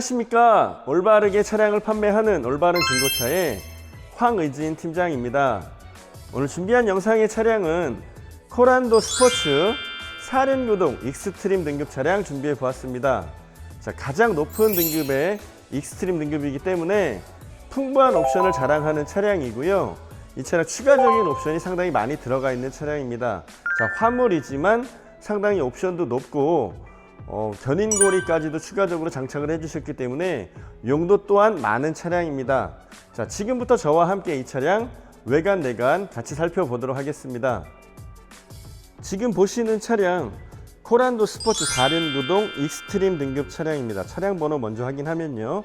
안녕하십니까. 올바르게 차량을 판매하는 올바른 중고차의 황의진 팀장입니다. 오늘 준비한 영상의 차량은 코란도 스포츠 4륜구동 익스트림 등급 차량 준비해 보았습니다. 자, 가장 높은 등급의 익스트림 등급이기 때문에 풍부한 옵션을 자랑하는 차량이고요. 이 차량 추가적인 옵션이 상당히 많이 들어가 있는 차량입니다. 자, 화물이지만 상당히 옵션도 높고 어, 견인고리까지도 추가적으로 장착을 해주셨기 때문에 용도 또한 많은 차량입니다. 자, 지금부터 저와 함께 이 차량 외관 내관 같이 살펴보도록 하겠습니다. 지금 보시는 차량 코란도 스포츠 4륜 구동 익스트림 등급 차량입니다. 차량 번호 먼저 확인하면요.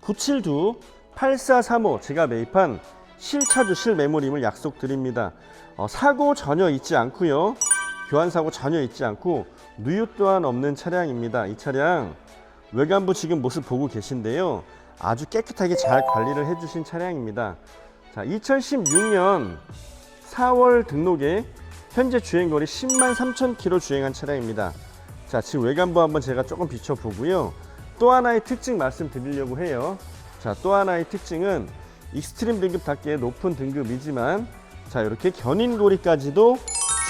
972 8435 제가 매입한 실차주 실매물임을 약속드립니다. 어, 사고 전혀 있지 않고요. 교환 사고 전혀 있지 않고 누유 또한 없는 차량입니다. 이 차량 외관부 지금 모습 보고 계신데요. 아주 깨끗하게 잘 관리를 해주신 차량입니다. 자, 2016년 4월 등록에 현재 주행거리 10만 3천 킬로 주행한 차량입니다. 자, 지금 외관부 한번 제가 조금 비춰보고요. 또 하나의 특징 말씀드리려고 해요. 자, 또 하나의 특징은 익스트림 등급답게 높은 등급이지만 자, 이렇게 견인고리까지도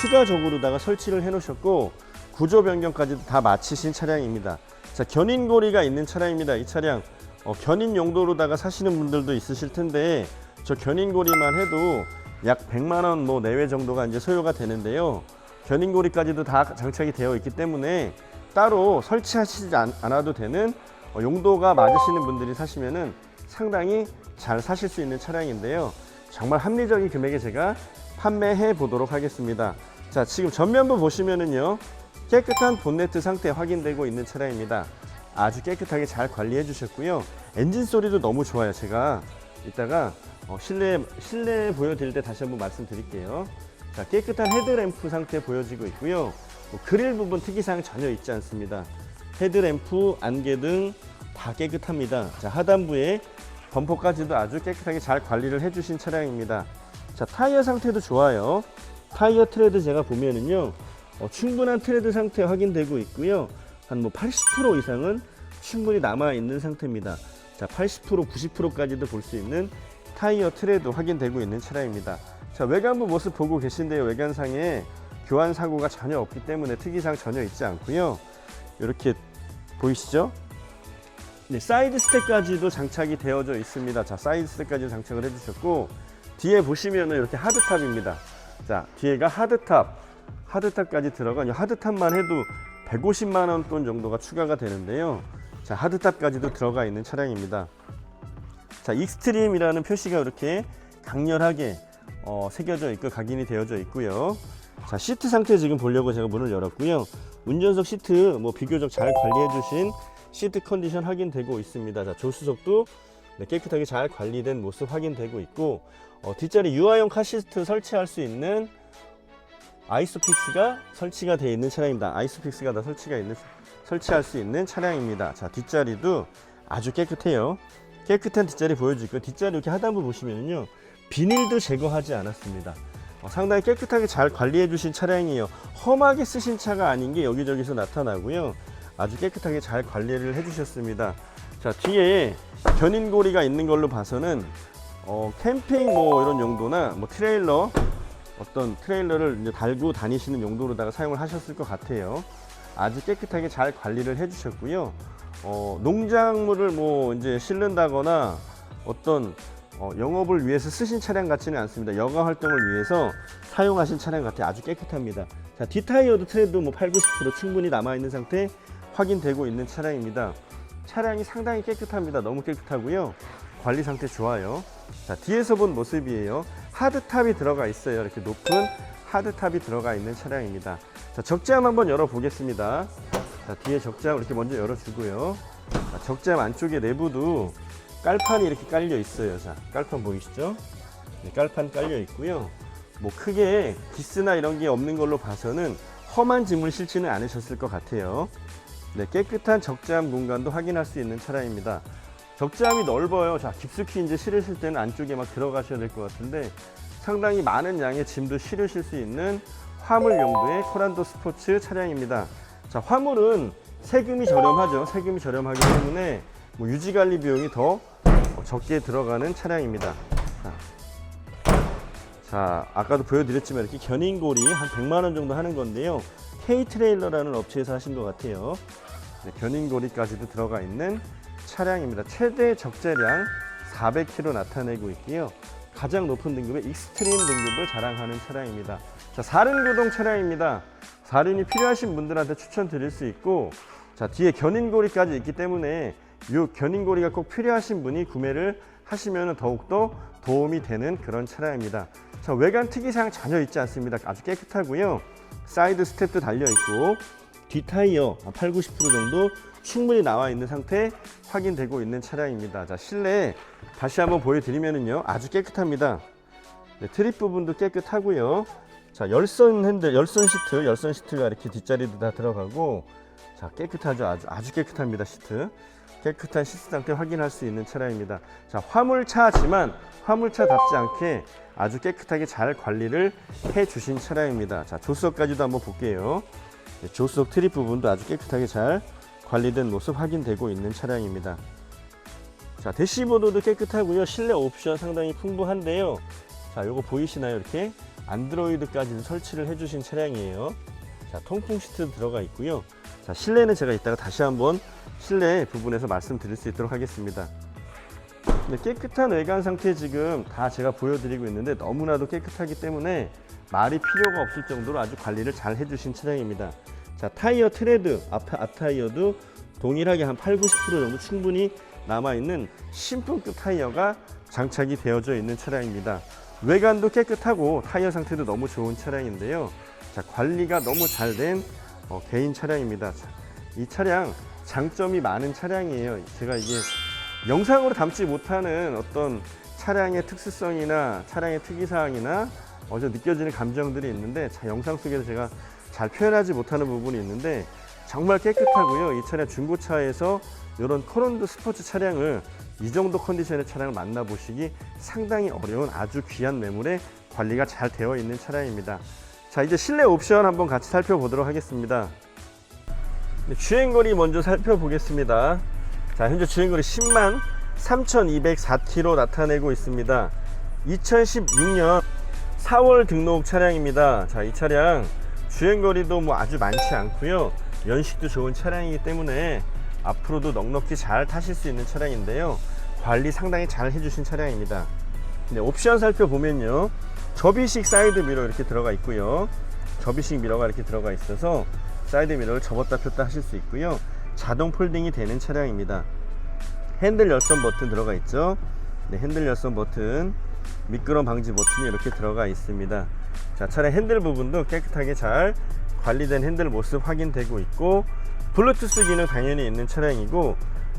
추가적으로다가 설치를 해 놓으셨고 구조 변경까지도 다 마치신 차량입니다. 자, 견인고리가 있는 차량입니다. 이 차량 어, 견인 용도로다가 사시는 분들도 있으실 텐데 저 견인고리만 해도 약 100만 원 뭐 내외 정도가 이제 소요가 되는데요. 견인고리까지도 다 장착이 되어 있기 때문에 따로 설치하시지 않, 않아도 되는 어, 용도가 맞으시는 분들이 사시면은 상당히 잘 사실 수 있는 차량인데요. 정말 합리적인 금액에 제가 판매해 보도록 하겠습니다. 자, 지금 전면부 보시면은요. 깨끗한 본네트 상태 확인되고 있는 차량입니다. 아주 깨끗하게 잘 관리해 주셨고요. 엔진 소리도 너무 좋아요. 제가 이따가 어, 실내 실내 보여드릴 때 다시 한번 말씀드릴게요. 자, 깨끗한 헤드램프 상태 보여지고 있고요. 뭐 그릴 부분 특이사항 전혀 있지 않습니다. 헤드램프, 안개등 다 깨끗합니다. 자, 하단부에 범퍼까지도 아주 깨끗하게 잘 관리를 해주신 차량입니다. 자, 타이어 상태도 좋아요. 타이어 트레드 제가 보면은요, 어, 충분한 트레드 상태 확인되고 있고요. 한 뭐 80% 이상은 충분히 남아 있는 상태입니다. 자, 80% 90%까지도 볼 수 있는 타이어 트레드 확인되고 있는 차량입니다. 자, 외관부 모습 보고 계신데요. 외관상에 교환 사고가 전혀 없기 때문에 특이사항 전혀 있지 않고요. 이렇게 보이시죠? 네, 사이드 스택까지도 장착이 되어져 있습니다. 자, 사이드 스택까지 장착을 해주셨고 뒤에 보시면은 이렇게 하드탑입니다. 자, 뒤에가 하드탑, 하드탑까지 들어간 이 하드탑만 해도 150만 원 돈 정도가 추가가 되는데요. 자, 하드탑까지도 들어가 있는 차량입니다. 자, 익스트림이라는 표시가 이렇게 강렬하게 어, 새겨져 있고 각인이 되어져 있고요. 자, 시트 상태 지금 보려고 제가 문을 열었고요. 운전석 시트 뭐 비교적 잘 관리해 주신 시트 컨디션 확인되고 있습니다. 자, 조수석도 네, 깨끗하게 잘 관리된 모습 확인되고 있고 어, 뒷자리 유아용 카시트 설치할 수 있는 아이소픽스가 설치가 되어 있는 차량입니다. 아이소픽스가 다 설치가 있는 설치할 수 있는 차량입니다. 자 뒷자리도 아주 깨끗해요. 깨끗한 뒷자리 보여줄게요. 뒷자리 이렇게 하단부 보시면요 비닐도 제거하지 않았습니다. 어, 상당히 깨끗하게 잘 관리해 주신 차량이에요. 험하게 쓰신 차가 아닌 게 여기저기서 나타나고요. 아주 깨끗하게 잘 관리를 해주셨습니다. 자 뒤에 견인고리가 있는 걸로 봐서는 어, 캠핑 뭐 이런 용도나 뭐 트레일러 어떤 트레일러를 이제 달고 다니시는 용도로다가 사용을 하셨을 것 같아요. 아주 깨끗하게 잘 관리를 해주셨고요. 어, 농작물을 뭐 이제 실른다거나 어떤 어, 영업을 위해서 쓰신 차량 같지는 않습니다. 여가 활동을 위해서 사용하신 차량 같아요. 아주 깨끗합니다. 자, 뒷타이어도 트레도 뭐 8, 90% 충분히 남아 있는 상태 확인되고 있는 차량입니다. 차량이 상당히 깨끗합니다. 너무 깨끗하고요. 관리 상태 좋아요. 자, 뒤에서 본 모습이에요. 하드탑이 들어가 있어요. 이렇게 높은 하드탑이 들어가 있는 차량입니다. 자, 적재함 한번 열어보겠습니다. 자, 뒤에 적재함 이렇게 먼저 열어주고요. 자, 적재함 안쪽에 내부도 깔판이 이렇게 깔려 있어요. 자, 깔판 보이시죠? 네, 깔판 깔려 있고요. 뭐 크게 기스나 이런 게 없는 걸로 봐서는 험한 짐을 실지는 않으셨을 것 같아요. 네, 깨끗한 적재함 공간도 확인할 수 있는 차량입니다. 적재함이 넓어요. 자, 깊숙이 이제 실으실 때는 안쪽에 막 들어가셔야 될 것 같은데 상당히 많은 양의 짐도 실으실 수 있는 화물 용도의 코란도 스포츠 차량입니다. 자, 화물은 세금이 저렴하죠. 세금이 저렴하기 때문에 뭐 유지 관리 비용이 더 어, 적게 들어가는 차량입니다. 자, 자, 아까도 보여드렸지만 이렇게 견인골이 한 100만 원 정도 하는 건데요. K 트레일러라는 업체에서 하신 것 같아요. 네, 견인고리까지도 들어가 있는 차량입니다. 최대 적재량 400km 나타내고 있고요. 가장 높은 등급의 익스트림 등급을 자랑하는 차량입니다. 자, 사륜구동 차량입니다. 사륜이 필요하신 분들한테 추천드릴 수 있고, 자, 뒤에 견인고리까지 있기 때문에 이 견인고리가 꼭 필요하신 분이 구매를 하시면 더욱더 도움이 되는 그런 차량입니다. 자, 외관 특이사항 전혀 있지 않습니다. 아주 깨끗하고요. 사이드 스텝도 달려 있고 뒷타이어 8, 90% 정도 충분히 나와 있는 상태 확인되고 있는 차량입니다. 자, 실내 다시 한번 보여드리면은요, 아주 깨끗합니다. 네, 트립 부분도 깨끗하고요. 자, 열선 핸들, 열선 시트, 열선 시트가 이렇게 뒷자리도 다 들어가고, 자, 깨끗하죠. 아주 아주 깨끗합니다. 시트. 깨끗한 상태 확인할 수 있는 차량입니다. 자, 화물차지만 화물차답지 않게 아주 깨끗하게 잘 관리를 해 주신 차량입니다. 자, 조수석까지도 한번 볼게요. 네, 조수석 트립 부분도 아주 깨끗하게 잘 관리된 모습 확인되고 있는 차량입니다. 자, 대시보드도 깨끗하고요. 실내 옵션 상당히 풍부한데요. 자, 요거 보이시나요? 이렇게 안드로이드까지 설치를 해주신 차량이에요. 자, 통풍 시트 들어가 있고요. 자, 실내는 제가 이따가 다시 한번 실내 부분에서 말씀드릴 수 있도록 하겠습니다. 네, 깨끗한 외관 상태 지금 다 제가 보여드리고 있는데 너무나도 깨끗하기 때문에 말이 필요가 없을 정도로 아주 관리를 잘 해주신 차량입니다. 자 타이어 트레드 앞, 앞 타이어도 동일하게 한 8, 90% 정도 충분히 남아있는 신품급 타이어가 장착이 되어져 있는 차량입니다. 외관도 깨끗하고 타이어 상태도 너무 좋은 차량인데요. 자 관리가 너무 잘된 어, 개인 차량입니다. 자, 이 차량 장점이 많은 차량이에요. 제가 이게 영상으로 담지 못하는 어떤 차량의 특수성이나 차량의 특이사항이나 어제 느껴지는 감정들이 있는데 자, 영상 속에서 제가 잘 표현하지 못하는 부분이 있는데 정말 깨끗하고요. 이 차량 중고차에서 이런 코론도 스포츠 차량을 이 정도 컨디션의 차량을 만나보시기 상당히 어려운 아주 귀한 매물에 관리가 잘 되어 있는 차량입니다. 자 이제 실내 옵션 한번 같이 살펴보도록 하겠습니다. 네, 주행거리 먼저 살펴보겠습니다. 자, 현재 주행거리 10만 3,204km 나타내고 있습니다. 2016년 4월 등록 차량입니다. 자, 이 차량 주행거리도 뭐 아주 많지 않고요. 연식도 좋은 차량이기 때문에 앞으로도 넉넉히 잘 타실 수 있는 차량인데요. 관리 상당히 잘 해주신 차량입니다. 네, 옵션 살펴보면요. 접이식 사이드 미러 이렇게 들어가 있고요. 접이식 미러가 이렇게 들어가 있어서 사이드 미러를 접었다 폈다 하실 수 있고요. 자동 폴딩이 되는 차량입니다. 핸들 열선 버튼 들어가 있죠. 네, 핸들 열선 버튼, 미끄럼 방지 버튼이 이렇게 들어가 있습니다. 자, 차량 핸들 부분도 깨끗하게 잘 관리된 핸들 모습 확인되고 있고, 블루투스 기능 당연히 있는 차량이고,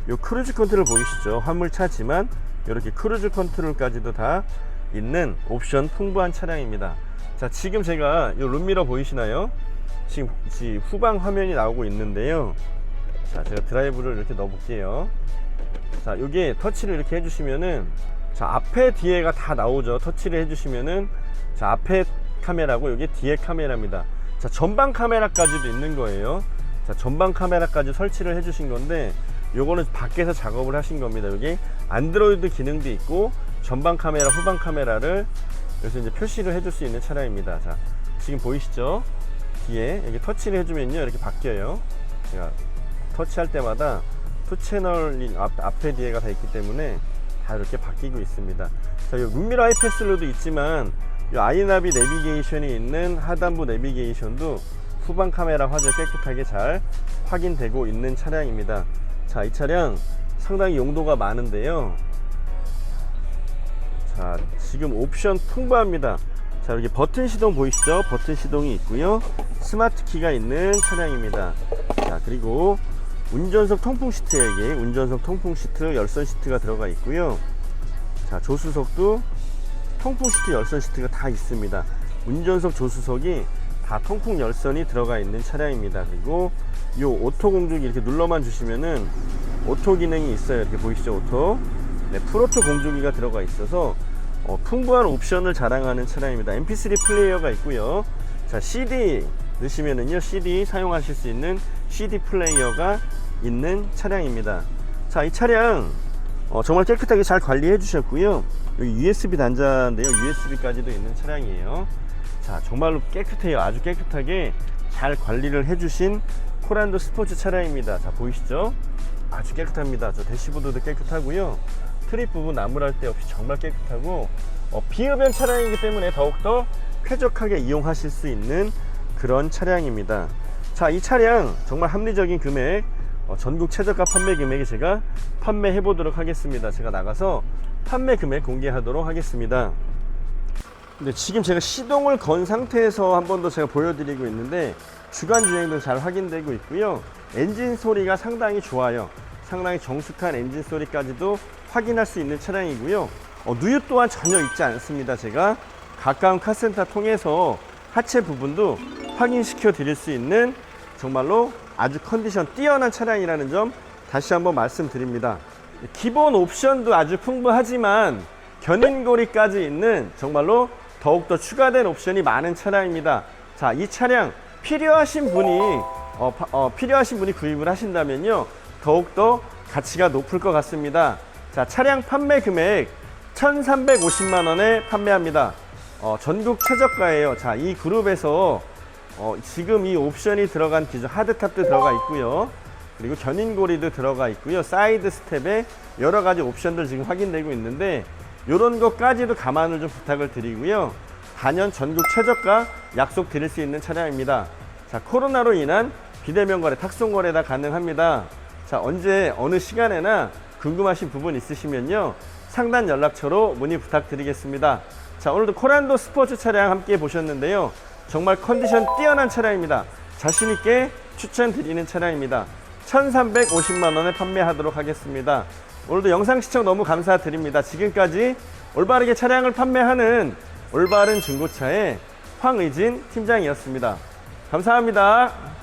요 크루즈 컨트롤 보이시죠? 화물차지만 이렇게 크루즈 컨트롤까지도 다 있는 옵션 풍부한 차량입니다. 자, 지금 제가 요 룸미러 보이시나요? 지금, 후방 화면이 나오고 있는데요. 자, 제가 드라이브를 이렇게 넣어 볼게요. 자, 여기에 터치를 이렇게 해주시면은, 자, 앞에 뒤에가 다 나오죠. 터치를 해주시면은, 자, 앞에 카메라고, 여기 뒤에 카메라입니다. 자, 전방 카메라까지도 있는 거예요. 자, 전방 카메라까지 설치를 해주신 건데, 요거는 밖에서 작업을 하신 겁니다. 여기 안드로이드 기능도 있고, 전방 카메라, 후방 카메라를 여기서 이제 표시를 해줄 수 있는 차량입니다. 자, 지금 보이시죠? 뒤에 여기 터치를 해주면요, 이렇게 바뀌어요. 제가 터치할 때마다 투 채널이 앞, 앞에 뒤에가 다 있기 때문에 다 이렇게 바뀌고 있습니다. 자, 이 룸미러 하이패스로도 있지만 이 아이나비 내비게이션이 있는 하단부 내비게이션도 후방 카메라 화질 깨끗하게 잘 확인되고 있는 차량입니다. 자, 이 차량 상당히 용도가 많은데요. 자, 지금 옵션 풍부합니다. 자, 여기 버튼 시동 보이시죠? 버튼 시동이 있고요. 스마트 키가 있는 차량입니다. 자, 그리고 운전석 통풍 시트에게 운전석 통풍 시트, 열선 시트가 들어가 있고요. 자, 조수석도 통풍 시트, 열선 시트가 다 있습니다. 운전석 조수석이 다 통풍 열선이 들어가 있는 차량입니다. 그리고 이 오토 공조기 이렇게 눌러만 주시면은 오토 기능이 있어요. 이렇게 보이시죠? 오토. 네, 풀오토 공조기가 들어가 있어서 어, 풍부한 옵션을 자랑하는 차량입니다. MP3 플레이어가 있고요. 자, CD 넣으시면은요, CD 사용하실 수 있는 CD 플레이어가 있는 차량입니다. 자, 이 차량 어, 정말 깨끗하게 잘 관리해 주셨고요. 여기 USB 단자인데요. USB까지도 있는 차량이에요. 자, 정말로 깨끗해요. 아주 깨끗하게 잘 관리를 해주신 코란도 스포츠 차량입니다. 자, 보이시죠? 아주 깨끗합니다. 저 대시보드도 깨끗하고요. 트립 부분 나무랄 데 없이 정말 깨끗하고 어, 비흡연 차량이기 때문에 더욱더 쾌적하게 이용하실 수 있는 그런 차량입니다. 자, 이 차량 정말 합리적인 금액 어, 전국 최저가 판매 금액에 제가 판매해 보도록 하겠습니다. 제가 나가서 판매 금액 공개하도록 하겠습니다. 근데 지금 제가 시동을 건 상태에서 한 번 더 제가 보여드리고 있는데 주간 주행도 잘 확인되고 있고요. 엔진 소리가 상당히 좋아요. 상당히 정숙한 엔진 소리까지도 확인할 수 있는 차량이고요. 어, 누유 또한 전혀 있지 않습니다. 제가 가까운 카센터 통해서 하체 부분도 확인시켜 드릴 수 있는 정말로 아주 컨디션 뛰어난 차량이라는 점 다시 한번 말씀드립니다. 기본 옵션도 아주 풍부하지만 견인고리까지 있는 정말로 더욱더 추가된 옵션이 많은 차량입니다. 자, 이 차량 필요하신 분이 어, 파- 어, 필요하신 분이 구입을 하신다면요 더욱더 가치가 높을 것 같습니다. 자, 차량 판매 금액 1,350만 원에 판매합니다. 어, 전국 최저가예요. 자, 이 그룹에서 어, 지금 이 옵션이 들어간 기존 하드탑도 들어가 있고요. 그리고 견인고리도 들어가 있고요. 사이드 스텝에 여러 가지 옵션들 지금 확인되고 있는데 이런 것까지도 감안을 좀 부탁을 드리고요. 단연 전국 최저가 약속 드릴 수 있는 차량입니다. 자, 코로나로 인한 비대면 거래, 탁송 거래 다 가능합니다. 자, 언제 어느 시간에나 궁금하신 부분 있으시면요. 상단 연락처로 문의 부탁드리겠습니다. 자, 오늘도 코란도 스포츠 차량 함께 보셨는데요. 정말 컨디션 뛰어난 차량입니다. 자신 있게 추천드리는 차량입니다. 1,350만 원에 판매하도록 하겠습니다. 오늘도 영상 시청 너무 감사드립니다. 지금까지 올바르게 차량을 판매하는 올바른 중고차의 황의진 팀장이었습니다. 감사합니다.